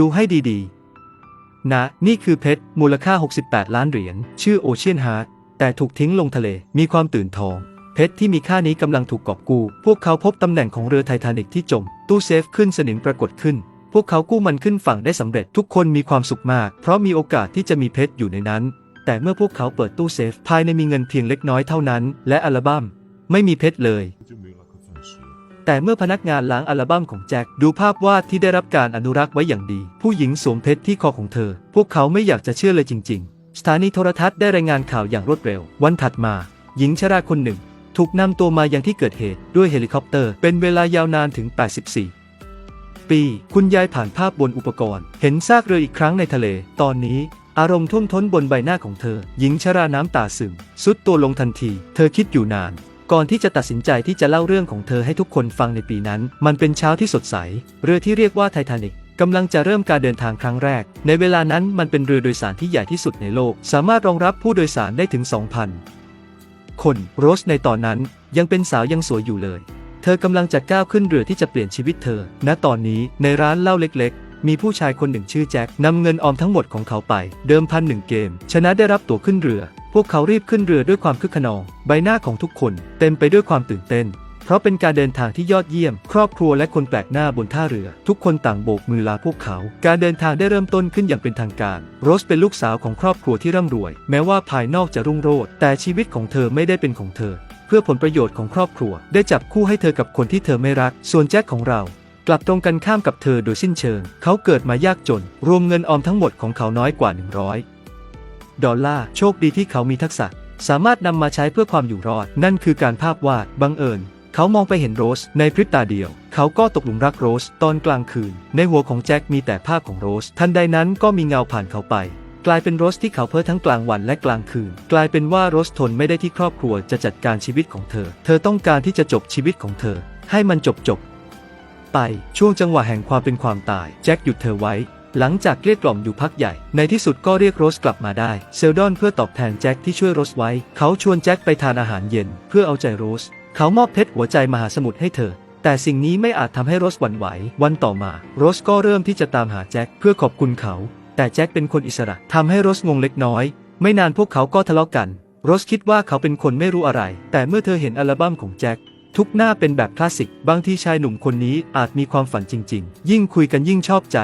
ดูให้ดีๆ นะ นี่คือเพชรมูลค่า 68 ล้านเหรียญ ชื่อโอเชียนฮาร์ดแต่ถูกทิ้งลงทะเล มีความตื่นทอง เพชรที่มีค่านี้กำลังถูกกอบกู้ พวกเขาพบตำแหน่งของเรือไททานิกที่จม ตู้เซฟขึ้นสนิมปรากฏขึ้น พวกเขากู้มันขึ้นฝั่งได้สำเร็จ ทุกคนมีความสุขมาก เพราะมีโอกาสที่จะมีเพชรอยู่ในนั้น แต่เมื่อพวกเขาเปิดตู้เซฟ ภายในมีเงินเพียงเล็กน้อยเท่านั้น และอัลบั้มไม่มีเพชรเลย แต่เมื่อพนักงานล้างอัลบั้มของแจ็คดูภาพวาดที่ได้รับการอนุรักษ์ไว้อย่างดี ผู้หญิงสวมเพชรที่คอของเธอ พวกเขาไม่อยากจะเชื่อเลยจริง ๆ สถานีโทรทัศน์ได้รายงานข่าวอย่างรวดเร็ว วันถัดมา หญิงชราคนหนึ่ง ถูกนำตัวมายังที่เกิดเหตุด้วยเฮลิคอปเตอร์ เป็นเวลายาวนานถึง 84ปีคุณยายผ่านภาพบนอุปกรณ์ เห็นซากเรืออีกครั้งในทะเล ตอนนี้ อารมณ์ท่วมท้นบนใบหน้าของเธอ หญิงชราน้ำตาซึม สุดตัวลงทันที เธอคิดอยู่นาน ก่อนที่จะตัดสินใจที่จะเล่าเรื่องของเธอให้ทุกคนฟังในปีนั้น มันเป็นเช้าที่สดใส เรือที่เรียกว่าไททานิกกำลังจะเริ่มการเดินทางครั้งแรก ในเวลานั้นมันเป็นเรือโดยสารที่ใหญ่ที่สุดในโลก สามารถรองรับผู้โดยสารได้ถึง 2,000 คน โรสในตอนนั้นยังเป็นสาวยังสวยอยู่เลย เธอกำลังจะก้าวขึ้นเรือที่จะเปลี่ยนชีวิตเธอ ณ ตอนนี้ในร้านเหล้าเล็กๆ มีผู้ชายคนหนึ่งชื่อแจ็คนำเงินออมทั้งหมดของเขาไป เดิมพันหนึ่งเกม ชนะได้รับตั๋วขึ้นเรือ พวกเขารีบขึ้นเรือด้วยความคึกขนอง ใบหน้าของทุกคนเต็มไปด้วยความตื่นเต้น เพราะเป็นการเดินทางที่ยอดเยี่ยม ครอบครัวและคนแปลกหน้าบนท่าเรือ ทุกคนต่างโบกมือลาพวกเขา การเดินทางได้เริ่มต้นขึ้นอย่างเป็นทางการ โรสเป็นลูกสาวของครอบครัวที่ร่ำรวย แม้ว่าภายนอกจะรุ่งโรจน์แต่ชีวิตของเธอไม่ได้เป็นของเธอ เพื่อผลประโยชน์ของครอบครัว ได้จับคู่ให้เธอกับคนที่เธอไม่รัก ส่วนแจ็คของเรากลับตรงกันข้ามกับเธอโดยสิ้นเชิง เขาเกิดมายากจน รวมเงินออมทั้งหมดของเขาน้อยกว่า 100 ดอลลาร์ โชคดีที่เขามีทักษะ สามารถนำมาใช้เพื่อความอยู่รอด นั่นคือการภาพวาด บังเอิญ เขามองไปเห็นโรส ในพริบตาเดียว เขาก็ตกหลุมรักโรส ตอนกลางคืน ในหัวของแจ็คมีแต่ภาพของโรส ทันใดนั้นก็มีเงาผ่านเขาไป กลายเป็นโรสที่เขาเพ้อทั้งกลางวันและกลางคืน กลายเป็นว่าโรสทนไม่ได้ที่ครอบครัวจะจัดการชีวิตของเธอ เธอต้องการที่จะจบชีวิตของเธอ ให้มันจบจบไป ช่วงจังหวะแห่งความเป็นความตาย แจ็คหยุดเธอไว้ หลังจากเกลี้ยกล่อมอยู่พักใหญ่ ในที่สุดก็เรียกโรสกลับมาได้ เซลดอนเพื่อตอบแทนแจ็คที่ช่วยโรสไว้ เขาชวนแจ็คไปทานอาหารเย็น เพื่อเอาใจโรส เขามอบเพชรหัวใจมหาสมุทรให้เธอ แต่สิ่งนี้ไม่อาจทำให้โรสหวั่นไหว วันต่อมา โรสก็เริ่มที่จะตามหาแจ็คเพื่อขอบคุณเขา แต่แจ็คเป็นคนอิสระทำให้โรสงงเล็กน้อย ไม่นานพวกเขาก็ทะเลาะกัน โรสคิดว่าเขาเป็นคนไม่รู้อะไร แต่เมื่อเธอเห็นอัลบั้มของแจ็คทุกหน้าเป็นแบบคลาสสิก บางที่ชายหนุ่มคนนี้อาจมีความฝันจริง ๆ ยิ่งคุยกันยิ่งชอบใจ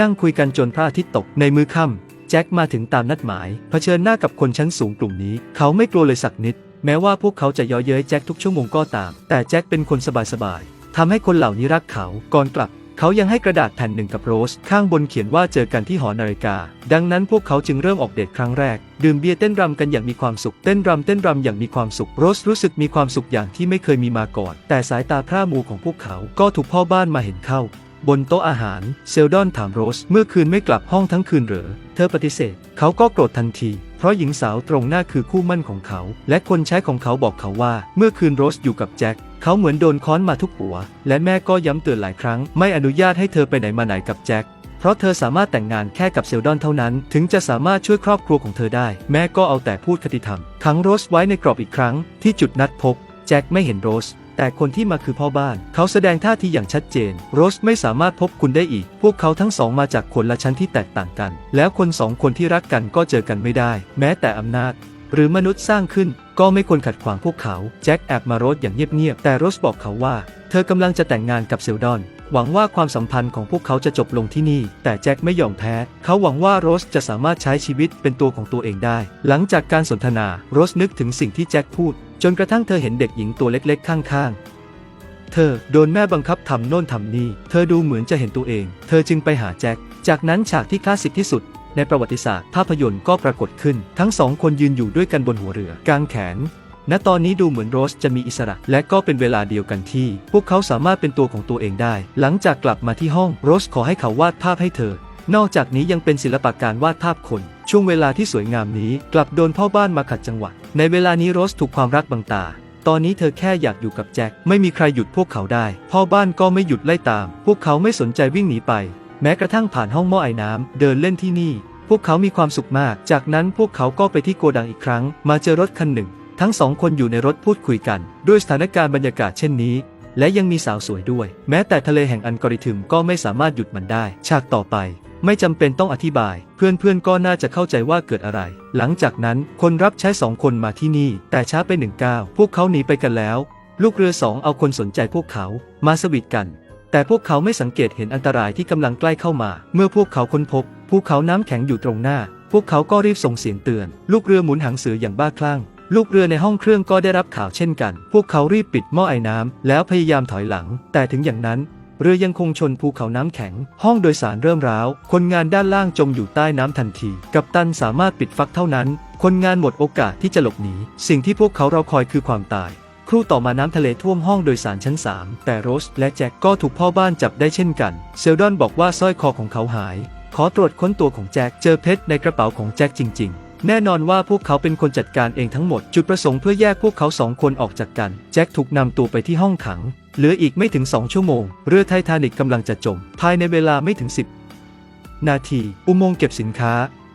นั่งคุยกันจนพระอาทิตย์ตกในมือค่ำแจ็คมาถึงตามนัดหมาย เผชิญหน้ากับคนชั้นสูงกลุ่มนี้ เขาไม่กลัวเลยสักนิด แม้ว่าพวกเขาจะย้อเย้ยแจ็คทุกชั่วโมงก็ตาม แต่แจ็คเป็นคนสบายๆทำให้คนเหล่านี้รักเขาก่อนกลับเขายังให้กระดาษแผ่นหนึ่งกับโรส ข้างบนเขียนว่าเจอกันที่หอนาฬิกา ดังนั้นพวกเขาจึงเริ่มออกเดทครั้งแรก ดื่มเบียร์เต้นรำกันอย่างมีความสุข เต้นรำเต้นรำอย่างมีความสุข โรสรู้สึกมีความสุขอย่างที่ไม่เคยมีมาก่อน แต่สายตาพร่ามัวของพวกเขาก็ถูกพ่อบ้านมาเห็นเข้า บนโต๊ะอาหาร เซลดอนถามโรส เมื่อคืนไม่กลับห้องทั้งคืนเหรอ เธอปฏิเสธ เขาก็โกรธทันที เพราะหญิงสาวตรงหน้าคือคู่มั่นของเขา และคนใช้ของเขาบอกเขาว่า เมื่อคืนโรสอยู่กับแจ็ค เขาเหมือนโดนค้อนมาทุกหัว และแม่ก็ย้ำเตือนหลายครั้ง ไม่อนุญาตให้เธอไปไหนมาไหนกับแจ็คเพราะเธอสามารถแต่งงานแค่กับเซลดอนเท่านั้น ถึงจะสามารถช่วยครอบครัวของเธอได้ แม่ก็เอาแต่พูดคติธรรมขังโรสไว้ในกรอบอีกครั้ง ที่จุดนัดพบ แจ็คไม่เห็นโรส แต่คนที่มาคือพ่อบ้าน เขาแสดงท่าทีอย่างชัดเจน โรสไม่สามารถพบคุณได้อีก พวกเขาทั้งสองมาจากคนละชั้นที่แตกต่างกัน แล้วคนสองคนที่รักกันก็เจอกันไม่ได้ แม้แต่อำนาจ หรือมนุษย์สร้างขึ้นก็ไม่ควรขัดขวางพวกเขา แจ็คแอบมาโรสอย่างเงียบๆ แต่โรสบอกเขาว่า เธอกำลังจะแต่งงานกับเซลดอน หวังว่าความสัมพันธ์ของพวกเขาจะจบลงที่นี่ แต่แจ็คไม่ยอมแพ้ เขาหวังว่าโรสจะสามารถใช้ชีวิตเป็นตัวของตัวเองได้ หลังจากการสนทนา โรสนึกถึงสิ่งที่แจ็คพูด จนกระทั่งเธอเห็นเด็กหญิงตัวเล็กๆ ข้างๆ เธอโดนแม่บังคับทำโน่นทำนี่ เธอดูเหมือนจะเห็นตัวเอง เธอจึงไปหาแจ็ค จากนั้นฉากที่คลาสสิกที่สุด ในประวัติศาสตร์ภาพยนตร์ก็ปรากฏขึ้น ทั้งสองคนยืนอยู่ด้วยกันบนหัวเรือกางแขน ณ ตอนนี้ดูเหมือนโรสจะมีอิสระ และก็เป็นเวลาเดียวกันที่ พวกเขาสามารถเป็นตัวของตัวเองได้ หลังจากกลับมาที่ห้องโรสขอให้เขาวาดภาพให้เธอ นอกจากนี้ยังเป็นศิลปะการวาดภาพคน ช่วงเวลาที่สวยงามนี้กลับโดนพ่อบ้านมาขัดจังหวะ ในเวลานี้โรสถูกความรักบังตา ตอนนี้เธอแค่อยากอยู่กับแจ็ค ไม่มีใครหยุดพวกเขาได้ พ่อบ้านก็ไม่หยุดไล่ตาม พวกเขาไม่สนใจวิ่งหนีไป แม้กระทั่งผ่านห้องหม้อไอ้น้ำเดินเล่นที่นี่ พวกเขามีความสุขมาก จากนั้นพวกเขาก็ไปที่โกดังอีกครั้ง มาเจอรถคันหนึ่ง ทั้งสองคนอยู่ในรถพูดคุยกัน ด้วยสถานการณ์บรรยากาศเช่นนี้ และยังมีสาวสวยด้วย แม้แต่ทะเลแห่งอัลกอริทึมก็ไม่สามารถหยุดมันได้ ฉากต่อไป ไม่จำเป็นต้องอธิบาย เพื่อนๆก็น่าจะเข้าใจว่าเกิดอะไร หลังจากนั้นคนรับใช้สองคนมาที่นี่ แต่ช้าไปหนึ่งก้าวพวกเขาหนีไปกันแล้ว ลูกเรือสองเอาคนสนใจพวกเขามาสวิตกัน แต่พวกเขาไม่สังเกตเห็นอันตรายที่กำลังใกล้เข้ามา เมื่อพวกเขาค้นพบภูเขาน้ำแข็งอยู่ตรงหน้า พวกเขาก็รีบส่งเสียงเตือน ลูกเรือหมุนหางเสืออย่างบ้าคลั่งลูกเรือในห้องเครื่องก็ได้รับข่าวเช่นกัน พวกเขารีบปิดหม้อไอ้น้ำแล้วพยายามถอยหลัง แต่ถึงอย่างนั้น เรือยังคงชนภูเขาน้ำแข็ง ห้องโดยสารเริ่มร้าว คนงานด้านล่างจมอยู่ใต้น้ำทันที กัปตันสามารถปิดฟักเท่านั้น คนงานหมดโอกาสที่จะหลบหนี สิ่งที่พวกเขารอคอยคือความตาย ครู่ต่อมาน้ำทะเลท่วมห้องโดยสารชั้น 3 แต่โรสและแจ็คก็ถูกพ่อบ้านจับได้เช่นกัน เซลดอนบอกว่าสร้อยคอของเขาหาย ขอตรวจค้นตัวของแจ็ค เจอเพชรในกระเป๋าของแจ็คจริง ๆ แน่นอนว่าพวกเขาเป็นคนจัดการเองทั้งหมด จุดประสงค์เพื่อแยกพวกเขาสองคนออกจากกัน แจ็คถูกนำตัวไปที่ห้องขัง เหลืออีกไม่ถึง2ชั่วโมง เรือไททานิกกำลังจะจม ภายในเวลาไม่ถึง 10 นาที อุโมงค์เก็บสินค้า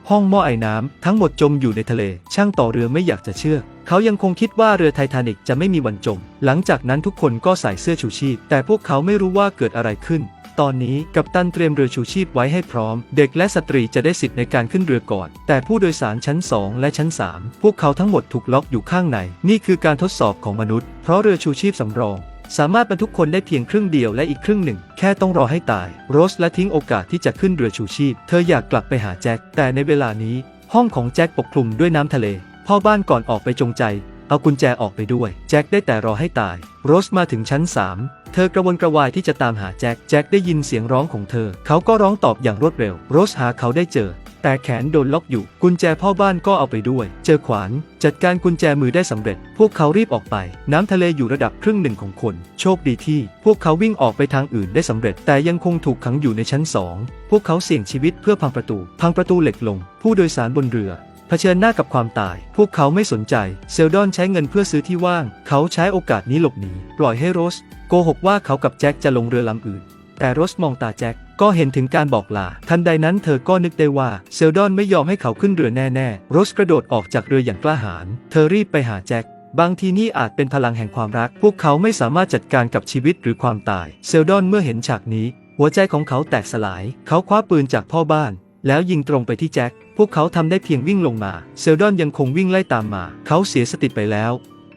ห้องหม้อไอ้น้ำทั้งหมดจมอยู่ในทะเล ช่างต่อเรือไม่อยากจะเชื่อ เขายังคงคิดว่าเรือไททานิกจะไม่มีวันจม หลังจากนั้นทุกคนก็ใส่เสื้อชูชีพ แต่พวกเขาไม่รู้ว่าเกิดอะไรขึ้น ตอนนี้กัปตันเตรียมเรือชูชีพไว้ให้พร้อม เด็กและสตรีจะได้สิทธิ์ในการขึ้นเรือก่อน แต่ผู้โดยสารชั้น 2 และชั้น 3 พวกเขาทั้งหมดถูกล็อกอยู่ข้างใน นี่คือการทดสอบของมนุษย์ เพราะเรือชูชีพสำรอง สามารถบรรทุกคนได้เพียงครึ่งเดียวและอีกครึ่งหนึ่ง แค่ต้องรอให้ตาย โรสและทิ้งโอกาสที่จะขึ้นเรือชูชีพ เธออยากกลับไปหาแจ็คแต่ในเวลานี้ ห้องของแจ็คปกคลุมด้วยน้ำทะเลพ่อบ้านก่อนออกไปจงใจ เอากุญแจออกไปด้วย แจ็คได้แต่รอให้ตาย โรสมาถึงชั้น 3 เธอกระวนกระวายที่จะตามหาแจ็ค แจ็คได้ยินเสียงร้องของเธอ เขาก็ร้องตอบอย่างรวดเร็ว โรสหาเขาได้เจอ แต่แขนโดนล็อกอยู่ กุญแจพ่อบ้านก็เอาไปด้วย เจอขวาน จัดการกุญแจมือได้สำเร็จ พวกเขารีบออกไป น้ำทะเลอยู่ระดับครึ่งหนึ่งของคน โชคดีที่ พวกเขาวิ่งออกไปทางอื่นได้สำเร็จ แต่ยังคงถูกขังอยู่ในชั้นสองพวกเขาเสี่ยงชีวิตเพื่อพังประตู พังประตูเหล็กลง ผู้โดยสารบนเรือ เผชิญหน้ากับความตาย พวกเขาไม่สนใจ เซลดอนใช้เงินเพื่อซื้อที่ว่าง เขาใช้โอกาสนี้หลบหนีปล่อยให้โรส โกหกว่าเขากับแจ็คจะลงเรือลำอื่น แต่โรสมองตาแจ็คก็เห็นถึงการบอกลา ทันใดนั้นเธอก็นึกได้ว่าเซลดอนไม่ยอมให้เขาขึ้นเรือแน่ๆ โรสกระโดดออกจากเรืออย่างกล้าหาญ เธอรีบไปหาแจ็ค บางทีนี่อาจเป็นพลังแห่งความรัก พวกเขาไม่สามารถจัดการกับชีวิตหรือความตาย เซลดอนเมื่อเห็นฉากนี้ หัวใจของเขาแตกสลาย เขาคว้าปืนจากพ่อบ้าน แล้วยิงตรงไปที่แจ็ค พวกเขาทำได้เพียงวิ่งลงมา เซลดอนยังคงวิ่งไล่ตามมา เขาเสียสติไปแล้ว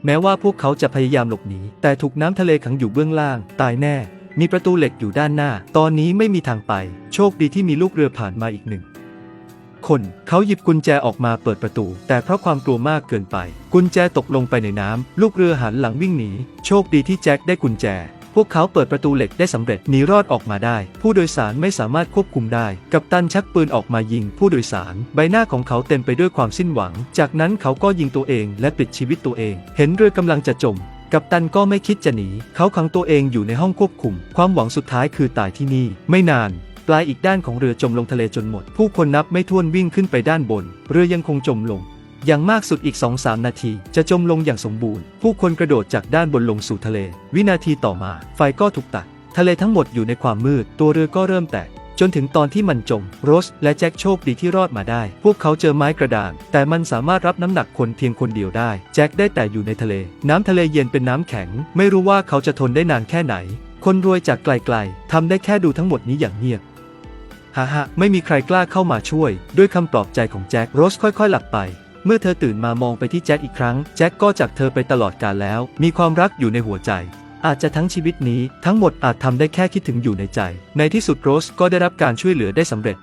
แม้ว่าพวกเขาจะพยายามหลบหนี แต่ถูกน้ำทะเลขังอยู่เบื้องล่าง ตายแน่ มีประตูเหล็กอยู่ด้านหน้า ตอนนี้ไม่มีทางไป โชคดีที่มีลูกเรือผ่านมาอีกหนึ่งคนเขาหยิบกุญแจออกมาเปิดประตู แต่เพราะความกลัวมากเกินไป กุญแจตกลงไปในน้ำลูกเรือหันหลังวิ่งหนี โชคดีที่แจ็คได้กุญแจ พวกเขาเปิดประตูเหล็กได้สำเร็จหนีรอดออกมาได้ ผู้โดยสารไม่สามารถควบคุมได้ กัปตันชักปืนออกมายิงผู้โดยสาร ใบหน้าของเขาเต็มไปด้วยความสิ้นหวัง จากนั้นเขาก็ยิงตัวเองและปิดชีวิตตัวเอง เห็นเรือกำลังจะจมกัปตันก็ไม่คิดจะหนี เขาขังตัวเองอยู่ในห้องควบคุม ความหวังสุดท้ายคือตายที่นี่ ไม่นาน ปลายอีกด้านของเรือจมลงทะเลจนหมด ผู้คนนับไม่ถ้วนวิ่งขึ้นไปด้านบน เรือยังคงจมลง อย่างมากสุดอีก 2-3 นาที จะจมลงอย่างสมบูรณ์ ผู้คนกระโดดจากด้านบนลงสู่ทะเล วินาทีต่อมา ไฟก็ถูกตัด ทะเลทั้งหมดอยู่ในความมืด ตัวเรือก็เริ่มแตก จนถึงตอนที่มันจม โรสและแจ็คโชคดีที่รอดมาได้ พวกเขาเจอไม้กระดาน แต่มันสามารถรับน้ำหนักคนเพียงคนเดียวได้ แจ็คได้แต่อยู่ในทะเล น้ำทะเลเย็นเป็นน้ำแข็ง ไม่รู้ว่าเขาจะทนได้นานแค่ไหน คนรวยจากไกลๆทำได้แค่ดูทั้งหมดนี้อย่างเงียบฮ่าฮ่าไม่มีใครกล้าเข้ามาช่วย ด้วยคำปลอบใจของแจ็คโรสค่อยๆ หลับไป เมื่อเธอตื่นมามองไปที่แจ็คอีกครั้ง แจ็คก็จากเธอไปตลอดกาลแล้ว มีความรักอยู่ในหัวใจ อาจจะทั้งชีวิตนี้ ทั้งหมดอาจทำได้แค่คิดถึงอยู่ในใจ ในที่สุดโรสก็ได้รับการช่วยเหลือได้สำเร็จ